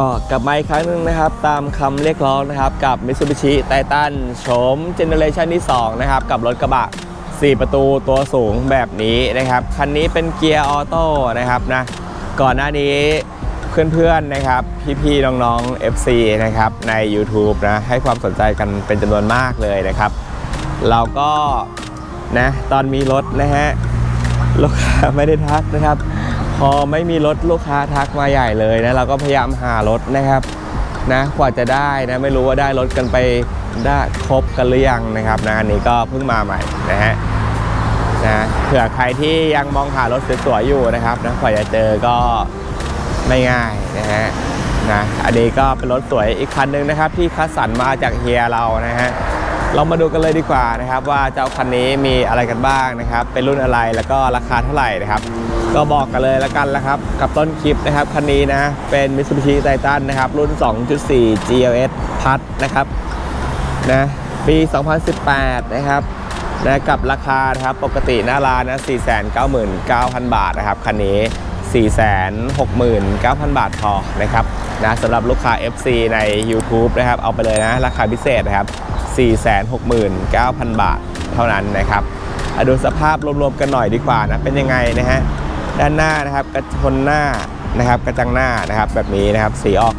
ก็กลับมาอีกครั้งหนึงนะครับ ตามคำเรียกร้องนะครับ กับ Mitsubishi Titan โฉมเจเนอเรชันที่ 2 นะครับ กับรถกระบะ 4 ประตูตัวสูงแบบนี้นะครับ คันนี้เป็นเกียร์ออโต้นะครับนะ ก่อนหน้านี้เพื่อนๆนะครับ พี่ๆ น้องๆ FC นะครับ ใน YouTube นะ ให้ความสนใจกันเป็นจำนวนมากเลยนะครับ เราก็นะตอนมีรถนะฮะลูกค้าไม่ได้ทักนะครับ พอไม่มีรถลูกค้าทักมาใหญ่เลยนะเราก็พยายามหารถนะครับนะกว่าจะได้นะไม่รู้ว่าได้รถกันไปได้ครบกันหรือยังนะครับนะอันนี้ก็เพิ่งมาใหม่นะฮะนะเผื่อใครที่ยังมองหารถสวยๆอยู่นะครับนะกว่าจะเจอก็ไม่ง่ายนะฮะนะอันนี้ก็เป็นรถสวยอีกคันหนึ่งนะครับ ที่คัดสรรมาจากเฮียเรานะฮะ เรามาดูกันเลยดีกว่านะครับว่าเจ้าคันนี้มีอะไรกันบ้างนะครับ เป็นรุ่นอะไรแล้วก็ราคาเท่าไหร่นะครับ ก็บอกกันเลยแล้วกันแล้วครับ กับต้นคลิปนะครับคันนี้นะเป็น Mitsubishi Titan นะครับ รุ่น 2.4 GLS พัดนะครับนะปี 2018 นะครับนะกับราคานะครับปกติหน้าร้านนะ 499,000 บาทนะครับคันนี้ 469,000 บาทพอนะครับนะสำหรับลูกค้า FC ใน YouTube นะครับเอาไปเลยนะราคาพิเศษนะครับ 469,000 บาทเท่านั้นนะครับอดูสภาพรวมๆกันหน่อยดีกว่านะเป็นยังไงนะฮะด้านหน้านะครับกระชนหน้านะครับกระจังหน้านะครับแบบนี้นะครับสีออก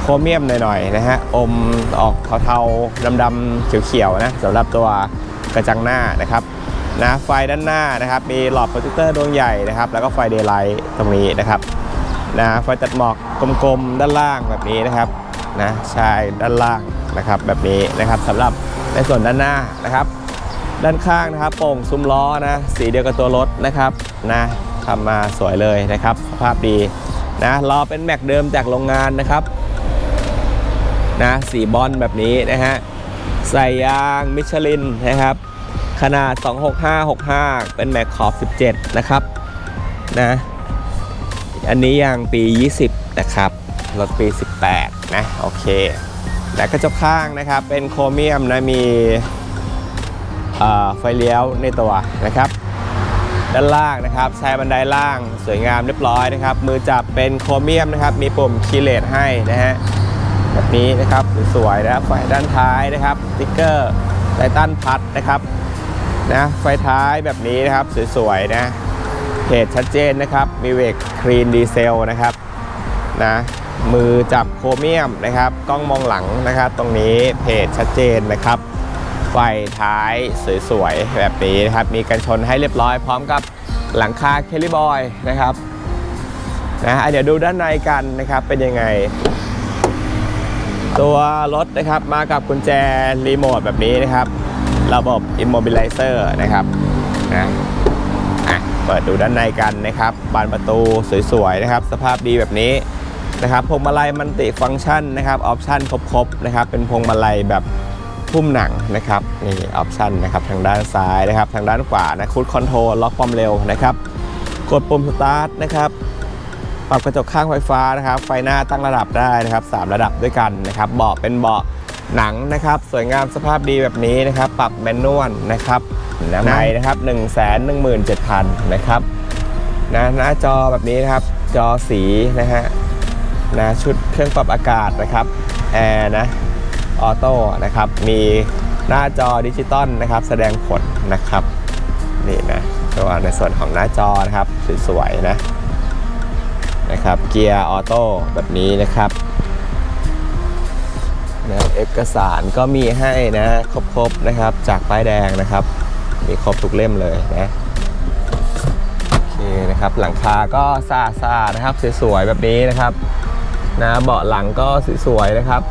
โครเมียมหน่อยๆนะฮะอมออกเทาๆดำๆเขียวๆนะสำหรับตัวกระจังหน้านะครับนะไฟด้านหน้านะครับมีหลอดโปรเจคเตอร์ดวงใหญ่นะครับแล้วก็ไฟเดย์ไลท์ตรงนี้นะครับนะไฟตัดหมอกกลมๆด้านล่างแบบนี้นะครับนะใช่ด้านล่าง นะครับแบบนี้นะครับสำหรับในส่วนด้านหน้านะครับ ด้านข้างนะครับโป่งซุ้มล้อนะสีเดียวกับตัวรถนะครับนะทำมาสวยเลยนะครับสภาพดีนะล้อเป็นแม็กเดิมจากโรงงานนะครับนะสีบอลแบบนี้นะฮะใส่ยางมิชลินนะครับ ขนาด 26565 เป็นแม็กขอบ 17 นะครับนะอันนี้ยางปี 20 นะครับรถปี 18 นะ โอเค และกระจกข้างนะครับเป็นโครเมียมนะมีไฟเลี้ยวในตัวนะครับ ด้านล่างนะครับใช้บันไดล่างสวยงามเรียบร้อยนะครับ มือจับเป็นโครเมียมนะครับ มีปุ่มคีเลสให้นะฮะแบบนี้นะครับสวยๆนะไฟด้านท้ายนะครับสติ๊กเกอร์ไททันพัดนะครับนะไฟท้ายแบบนี้นะครับสวยๆนะเพจชัดเจนนะครับมีเวกคลีนดีเซลนะครับนะ มือจับโครเมียมนะครับกล้องมองหลังนะครับ ตรงนี้เพจชัดเจนนะครับ ไฟท้ายสวยๆ แบบนี้นะครับ มีกันชนให้เรียบร้อยพร้อมกับหลังคาเคลลิบอยนะครับนะอะเดี๋ยวดูด้านในกันนะครับเป็นยังไง ตัวรถนะครับมากับกุญแจรีโมทแบบนี้นะครับ ระบบ Immobilizer นะครับนะอะเปิดดูด้านในกันนะครับ บานประตูสวยๆนะครับ สภาพดีแบบนี้ นะครับพวงมาลัยมันติฟังก์ชันนะครับออปชันครบๆนะครับเป็นพวงมาลัยแบบพุ่มหนังนะครับนี่ออปชันนะครับทางด้านซ้ายนะครับทางด้านขวานะคูดคอนโทรลล็อกความเร็วนะครับกดปุ่มสตาร์ทนะครับปรับกระจกข้างไฟฟ้านะครับไฟหน้าตั้งระดับได้นะครับ 3 ระดับด้วยกันนะครับเบาะเป็นเบาะหนังนะครับสวยงามสภาพดีแบบนี้นะครับปรับแมนนวลนะครับในนะครับ 1 1 7 0 0 0นะครับนะหน้าจอแบบนี้นะครับจอสีนะฮะ นะชุดเครื่องปรับอากาศนะครับแอร์นะออโต้นะครับมีหน้าจอดิจิตอลนะครับ แสดงผลนะครับนี่นะตัวในส่วนของหน้าจอนะครับสวยๆนะนะครับเกียร์ออโต้แบบนี้นะครับนะเอกสารก็มีให้นะครบๆนะครับจากป้ายแดงนะครับ มีครบทุกเล่มเลยนะโอเคนะครับหลังคาก็สะอาดๆนะครับสวยๆแบบนี้นะครับ นะเบาะหลังก็สวยๆนะครับ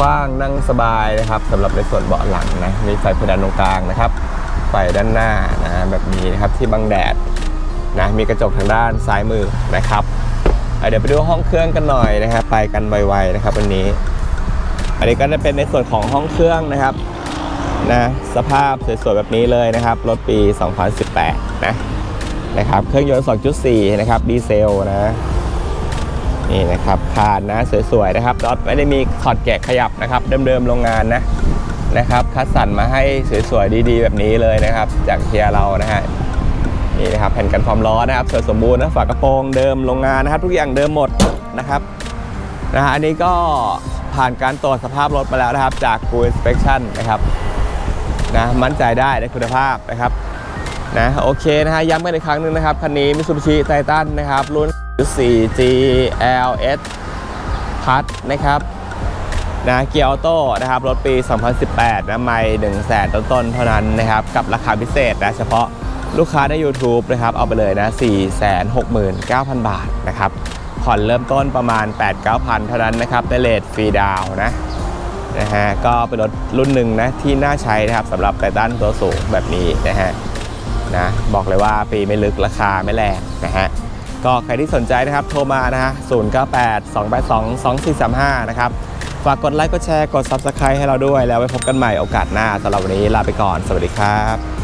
กว้างนั่งสบายนะครับสำหรับในส่วนเบาะหลังนะมีไฟเพดานตรงกลางนะครับไฟด้านหน้านะแบบนี้นะครับที่บังแดดนะมีกระจกทางด้านซ้ายมือนะครับเดี๋ยวไปดูห้องเครื่องกันหน่อยนะครับไปกันไวๆนะครับวันนี้ อันนี้ก็จะเป็นในส่วนของห้องเครื่องนะครับนะสภาพสวยๆแบบนี้เลยนะครับรถปี 2018 นะนะครับเครื่องยนต์ 2.4 นะครับดีเซลนะ นี่นะครับผ่านนะสวยๆนะครับรถไม่ได้มีถอดแกะขยับนะครับ เดิมๆโรงงานนะนะครับคัดสรรมาให้สวยๆดีๆ แบบนี้เลยนะครับ จากเฮียเรานะฮะนี่นะครับแผ่นกันความร้อนนะครับสวยสมบูรณ์นะฝากระโปรงเดิมโรงงานนะครับ ทุกอย่างเดิมหมดนะครับนะฮะอันนี้ก็ผ่านการตรวจสภาพรถมาแล้วนะครับ จาก Good Inspection นะครับนะมั่นใจได้ในคุณภาพนะครับนะโอเคนะฮะย้ำกันอีกครั้งหนึ่งนะครับคันนี้ Mitsubishi t i t a นะครับรุ่น 4G LS พัดนะครับนะเกียร์ออโต้นะครับรถปี 2018 นะไม่1 0 0 0 0แสนต้นๆเท่านั้นนะครับ กับราคาพิเศษนะเฉพาะลูกค้าใน YouTube นะครับ เอาไปเลยนะ 469,000 บาทนะครับ ผ่อนเริ่มต้นประมาณ 8-9,000 เท่านั้นนะครับในเลทฟรีดาวน์นะนะฮะก็เป็นรถรุ่นหนึ่งนะที่น่าใช้นะครับสำหรับไททันตัวสูงแบบนี้นะฮะนะบอกเลยว่าปีไม่ลึกราคาไม่แรงนะฮะ ก็ใครที่สนใจนะครับโทรมานะฮะ098 282 2435 นะครับ ฝากกดไลค์กดแชร์กด Subscribe ให้เราด้วยแล้วไว้พบกันใหม่โอกาสหน้าสำหรับวันนี้ลาไปก่อน สวัสดีครับ